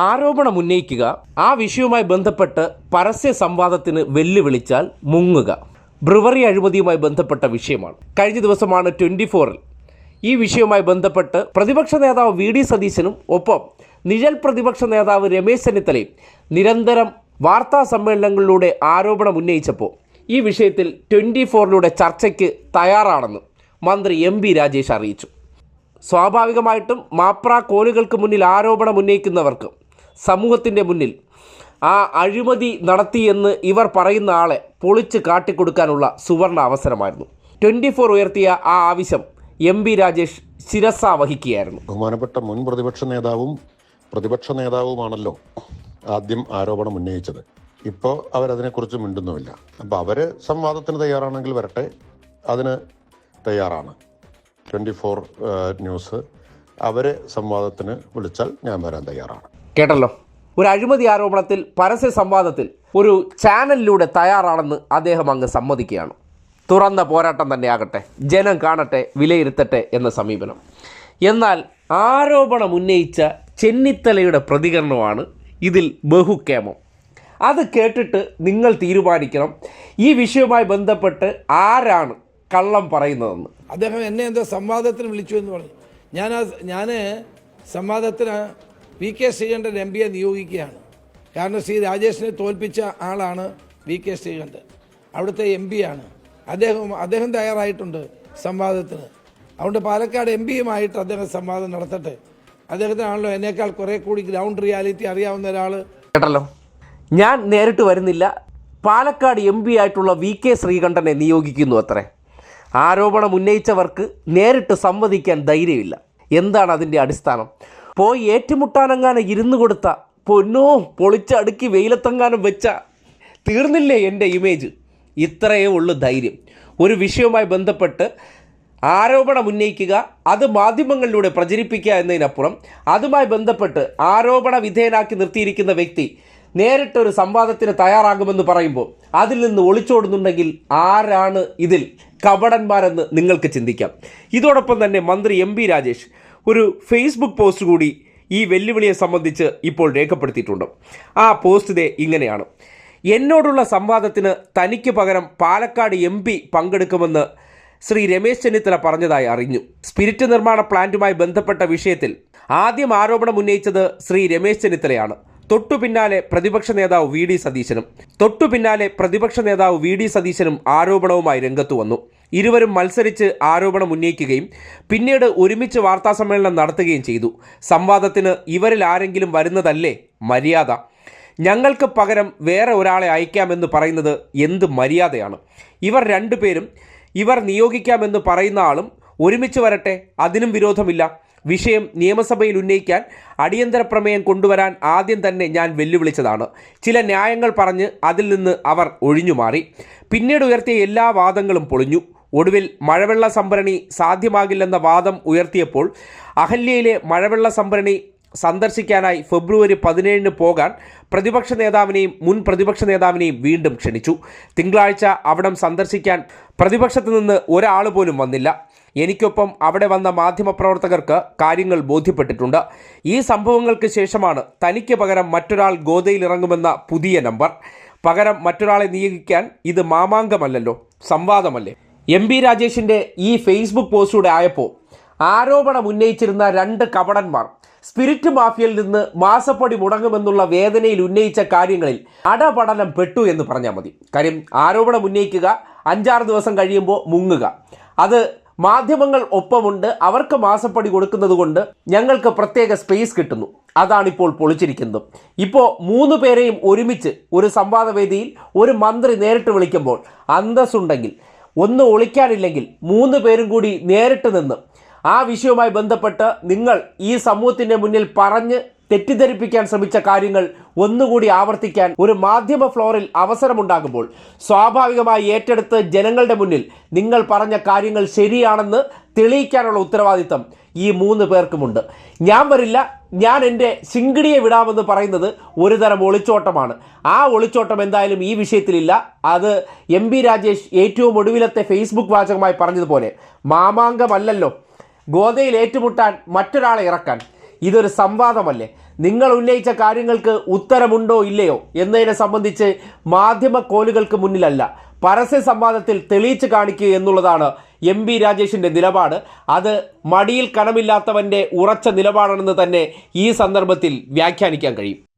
ആരോപണം ഉന്നയിക്കുക ആ വിഷയവുമായി ബന്ധപ്പെട്ട് പരസ്യ സംവാദത്തിന് വെല്ലുവിളിച്ചാൽ മുങ്ങുക. ബ്രുവറി അഴിമതിയുമായി ബന്ധപ്പെട്ട വിഷയമാണ്. കഴിഞ്ഞ ദിവസമാണ് ട്വന്റി ഫോറിൽ ഈ വിഷയവുമായി ബന്ധപ്പെട്ട് പ്രതിപക്ഷ നേതാവ് വി ഡി സതീശനും ഒപ്പം നിഴൽ പ്രതിപക്ഷ നേതാവ് രമേശ് ചെന്നിത്തലയും നിരന്തരം വാർത്താ സമ്മേളനങ്ങളിലൂടെ ആരോപണം ഉന്നയിച്ചപ്പോൾ ഈ വിഷയത്തിൽ ട്വന്റി ഫോറിലൂടെ ചർച്ചയ്ക്ക് തയ്യാറാണെന്ന് മന്ത്രി എം ബി രാജേഷ് അറിയിച്ചു. സ്വാഭാവികമായിട്ടും മാപ്ര കോലുകൾക്ക് മുന്നിൽ ആരോപണം ഉന്നയിക്കുന്നവർക്ക് സമൂഹത്തിന്റെ മുന്നിൽ ആ അഴിമതി നടത്തിയെന്ന് ഇവർ പറയുന്ന ആളെ പൊളിച്ച് കാട്ടിക്കൊടുക്കാനുള്ള സുവർണ അവസരമായിരുന്നു. ട്വന്റി ഫോർ ഉയർത്തിയ ആ ആവശ്യം എം ബി രാജേഷ് ശിരസ വഹിക്കുകയായിരുന്നു. ബഹുമാനപ്പെട്ട മുൻ പ്രതിപക്ഷ നേതാവും പ്രതിപക്ഷ നേതാവുമാണല്ലോ ആദ്യം ആരോപണം ഉന്നയിച്ചത്. ഇപ്പോൾ അവരതിനെക്കുറിച്ച് മിണ്ടുന്നുമില്ല. അപ്പോൾ അവർ സംവാദത്തിന് തയ്യാറാണെങ്കിൽ വരട്ടെ അതിന് തയ്യാറാണ്. ട്വന്റി ഫോർ ന്യൂസ് അവരെ സംവാദത്തിന് വിളിച്ചാൽ ഞാൻ വരാൻ തയ്യാറാണ്. കേട്ടല്ലോ. ഒരു അഴിമതി ആരോപണത്തിൽ പരസ്യ സംവാദത്തിൽ ഒരു ചാനലിലൂടെ തയ്യാറാണെന്ന് അദ്ദേഹം അങ്ങ് സമ്മതിക്കുകയാണ്. തുറന്ന പോരാട്ടം തന്നെ ആകട്ടെ ജനം കാണട്ടെ വിലയിരുത്തട്ടെ എന്ന സമീപനം. എന്നാൽ ആരോപണം ഉന്നയിച്ച ചെന്നിത്തലയുടെ പ്രതികരണമാണ് ഇതിൽ ബഹുക്കേമം അത് കേട്ടിട്ട് നിങ്ങൾ തീരുമാനിക്കണം ഈ വിഷയവുമായി ബന്ധപ്പെട്ട് ആരാണ് കള്ളം പറയുന്നതെന്ന്. അദ്ദേഹം എന്നെ എന്തോ സംവാദത്തിന് വിളിച്ചു എന്ന് പറഞ്ഞു. ഞാൻ ഞാൻ സംവാദത്തിന് വി കെ ശ്രീകണ്ഠൻ എം പിയെ നിയോഗിക്കുകയാണ്. കാരണം ശ്രീ രാജേഷിനെ തോൽപ്പിച്ച ആളാണ് വി കെ ശ്രീകണ്ഠൻ. അവിടുത്തെ എം പിയാണ് അദ്ദേഹം അദ്ദേഹം തയ്യാറായിട്ടുണ്ട് സംവാദത്തിന്. അതുകൊണ്ട് പാലക്കാട് എം പിയുമായിട്ട് അദ്ദേഹം സംവാദം നടത്തട്ടെ. അദ്ദേഹത്തിനാണല്ലോ എന്നേക്കാൾ കുറേ കൂടി ഗ്രൗണ്ട് റിയാലിറ്റി അറിയാവുന്ന ഒരാൾ കേട്ടല്ലോ. ഞാൻ നേരിട്ട് വരുന്നില്ല. പാലക്കാട് എം പി ആയിട്ടുള്ള വി കെ ശ്രീകണ്ഠനെ നിയോഗിക്കുന്നു അത്രേ. ആരോപണം ഉന്നയിച്ചവർക്ക് നേരിട്ട് സംവദിക്കാൻ ധൈര്യമില്ല. എന്താണ് അതിന്റെ അടിസ്ഥാനം? പോയി ഏറ്റുമുട്ടാനെങ്ങാനും ഇരുന്ന് കൊടുത്ത പൊന്നോ പൊളിച്ചടുക്കി വെയിലത്തെങ്ങാനും വെച്ച തീർന്നില്ലേ എന്റെ ഇമേജ് ഇത്രയേ ഉള്ളൂ ധൈര്യം. ഒരു വിഷയവുമായി ബന്ധപ്പെട്ട് ആരോപണം ഉന്നയിക്കുക അത് മാധ്യമങ്ങളിലൂടെ പ്രചരിപ്പിക്കുക എന്നതിനപ്പുറം അതുമായി ബന്ധപ്പെട്ട് ആരോപണ വിധേയനാക്കി നിർത്തിയിരിക്കുന്ന വ്യക്തി നേരിട്ടൊരു സംവാദത്തിന് തയ്യാറാകുമെന്ന് പറയുമ്പോൾ അതിൽ നിന്ന് ഒളിച്ചോടുന്നുണ്ടെങ്കിൽ ആരാണ് ഇതിൽ കപടന്മാരെന്ന് നിങ്ങൾക്ക് ചിന്തിക്കാം. ഇതോടൊപ്പം തന്നെ മന്ത്രി എം രാജേഷ് ഒരു ഫേസ്ബുക്ക് പോസ്റ്റ് കൂടി ഈ വെല്ലുവിളിയെ സംബന്ധിച്ച് ഇപ്പോൾ രേഖപ്പെടുത്തിയിട്ടുണ്ട്. ആ പോസ്റ്റ് ഇതേ ഇങ്ങനെയാണ്. എന്നോടുള്ള സംവാദത്തിന് തനിക്ക് പകരം പാലക്കാട് എം പി പങ്കെടുക്കുമെന്ന് ശ്രീ രമേശ് ചെന്നിത്തല പറഞ്ഞതായി അറിഞ്ഞു. സ്പിരിറ്റ് നിർമ്മാണ പ്ലാന്റുമായി ബന്ധപ്പെട്ട വിഷയത്തിൽ ആദ്യം ആരോപണം ഉന്നയിച്ചത് ശ്രീ രമേശ് ചെന്നിത്തലയാണ്. തൊട്ടു പിന്നാലെ പ്രതിപക്ഷ നേതാവ് വി ഡി സതീശനും തൊട്ടു പിന്നാലെ പ്രതിപക്ഷ നേതാവ് വി ഡി സതീശനും ആരോപണവുമായി രംഗത്തു വന്നു. ഇരുവരും മത്സരിച്ച് ആരോപണം ഉന്നയിക്കുകയും പിന്നീട് ഒരുമിച്ച് വാർത്താസമ്മേളനം നടത്തുകയും ചെയ്തു. സംവാദത്തിന് ഇവരിൽ ആരെങ്കിലും വരുന്നതല്ലേ മര്യാദ? ഞങ്ങൾക്ക് പകരം വേറെ ഒരാളെ അയക്കാമെന്ന് പറയുന്നത് എന്ത് മര്യാദയാണ്? ഇവർ രണ്ടുപേരും ഇവർ നിയോഗിക്കാമെന്ന് പറയുന്ന ആളും ഒരുമിച്ച് വരട്ടെ അതിനും വിരോധമില്ല. വിഷയം നിയമസഭയിൽ ഉന്നയിക്കാൻ അടിയന്തര പ്രമേയം കൊണ്ടുവരാൻ ആദ്യം തന്നെ ഞാൻ വെല്ലുവിളിച്ചതാണ്. ചില ന്യായങ്ങൾ പറഞ്ഞ് അതിൽ നിന്ന് അവർ ഒഴിഞ്ഞുമാറി. പിന്നീട് ഉയർത്തിയ എല്ലാ വാദങ്ങളും പൊളിഞ്ഞു. ഒടുവിൽ മഴവെള്ള സംഭരണി സാധ്യമാകില്ലെന്ന വാദം ഉയർത്തിയപ്പോൾ അഹല്യയിലെ മഴവെള്ള സംഭരണി സന്ദർശിക്കാനായി ഫെബ്രുവരി പതിനേഴിന് പോകാൻ പ്രതിപക്ഷ നേതാവിനെയും മുൻ പ്രതിപക്ഷ നേതാവിനെയും വീണ്ടും ക്ഷണിച്ചു. തിങ്കളാഴ്ച അവിടം സന്ദർശിക്കാൻ പ്രതിപക്ഷത്ത് നിന്ന് ഒരാൾ പോലും വന്നില്ല. എനിക്കൊപ്പം അവിടെ വന്ന മാധ്യമപ്രവർത്തകർക്ക് കാര്യങ്ങൾ ബോധ്യപ്പെട്ടിട്ടുണ്ട്. ഈ സംഭവങ്ങൾക്ക് ശേഷമാണ് തനിക്ക് പകരം മറ്റൊരാൾ ഗോതയിലിറങ്ങുമെന്ന പുതിയ നമ്പർ. പകരം മറ്റൊരാളെ നിയോഗിക്കാൻ ഇത് മാമാങ്കമല്ലല്ലോ സംവാദമല്ലേ? എം ബി രാജേഷിന്റെ ഈ ഫേസ്ബുക്ക് പോസ്റ്റിലൂടെ ആയപ്പോൾ ആരോപണം ഉന്നയിച്ചിരുന്ന രണ്ട് കപടന്മാർ സ്പിരിറ്റ് മാഫിയയിൽ നിന്ന് മാസപ്പടി മുടങ്ങുമെന്നുള്ള വേദനയിൽ ഉന്നയിച്ച കാര്യങ്ങളിൽ അടപടലം പെട്ടു എന്ന് പറഞ്ഞാൽ മതി. കാര്യം ആരോപണം ഉന്നയിക്കുക അഞ്ചാറ് ദിവസം കഴിയുമ്പോൾ മുങ്ങുക. അത് മാധ്യമങ്ങൾ ഒപ്പമുണ്ട് അവർക്ക് മാസപ്പടി കൊടുക്കുന്നത് കൊണ്ട് ഞങ്ങൾക്ക് പ്രത്യേക സ്പേസ് കിട്ടുന്നു. അതാണിപ്പോൾ പൊളിച്ചിരിക്കുന്നത്. ഇപ്പോൾ മൂന്ന് പേരെയും ഒരുമിച്ച് ഒരു സംവാദവേദിയിൽ ഒരു മന്ത്രി നേരിട്ട് വിളിക്കുമ്പോൾ അന്തസ്സുണ്ടെങ്കിൽ ഒന്ന് ഒളിക്കാനില്ലെങ്കിൽ മൂന്ന് പേരും കൂടി നേരിട്ട് നിന്ന്. ആ വിഷയവുമായി ബന്ധപ്പെട്ട് നിങ്ങൾ ഈ സമൂഹത്തിന്റെ മുന്നിൽ പറഞ്ഞ് തെറ്റിദ്ധരിപ്പിക്കാൻ ശ്രമിച്ച കാര്യങ്ങൾ ഒന്നുകൂടി ആവർത്തിക്കാൻ ഒരു മാധ്യമ ഫ്ലോറിൽ അവസരമുണ്ടാകുമ്പോൾ സ്വാഭാവികമായി ഏറ്റെടുത്ത് ജനങ്ങളുടെ മുന്നിൽ നിങ്ങൾ പറഞ്ഞ കാര്യങ്ങൾ ശരിയാണെന്ന് തെളിയിക്കാനുള്ള ഉത്തരവാദിത്തം ഈ മൂന്ന് പേർക്കുമുണ്ട്. ഞാൻ വരില്ല ഞാൻ എന്റെ ശിങ്കിടിയെ വിടാമെന്ന് പറയുന്നത് ഒരു തരം ഒളിച്ചോട്ടമാണ്. ആ ഒളിച്ചോട്ടം എന്തായാലും ഈ വിഷയത്തിലില്ല. അത് എം ബി രാജേഷ് ഏറ്റവും ഒടുവിലത്തെ ഫേസ്ബുക്ക് വാചകമായി പറഞ്ഞതുപോലെ മാമാങ്കമല്ലല്ലോ. ഗോതയിൽ ഏറ്റുമുട്ടാൻ മറ്റൊരാളെ ഇറക്കാൻ. ഇതൊരു സംവാദമല്ലേ? നിങ്ങൾ ഉന്നയിച്ച കാര്യങ്ങൾക്ക് ഉത്തരമുണ്ടോ ഇല്ലയോ എന്നതിനെ സംബന്ധിച്ച് മാധ്യമ കോലുകൾക്ക് മുന്നിലല്ല. പരസ്യ സംവാദത്തിൽ തെളിയിച്ച് കാണിക്കുക എന്നുള്ളതാണ് എം ബി രാജേഷിന്റെ നിലപാട്. അത് മടിയിൽ കനമില്ലാത്തവന്റെ ഉറച്ച നിലപാടാണെന്ന് തന്നെ ഈ സന്ദർഭത്തിൽ വ്യാഖ്യാനിക്കാൻ കഴിയും.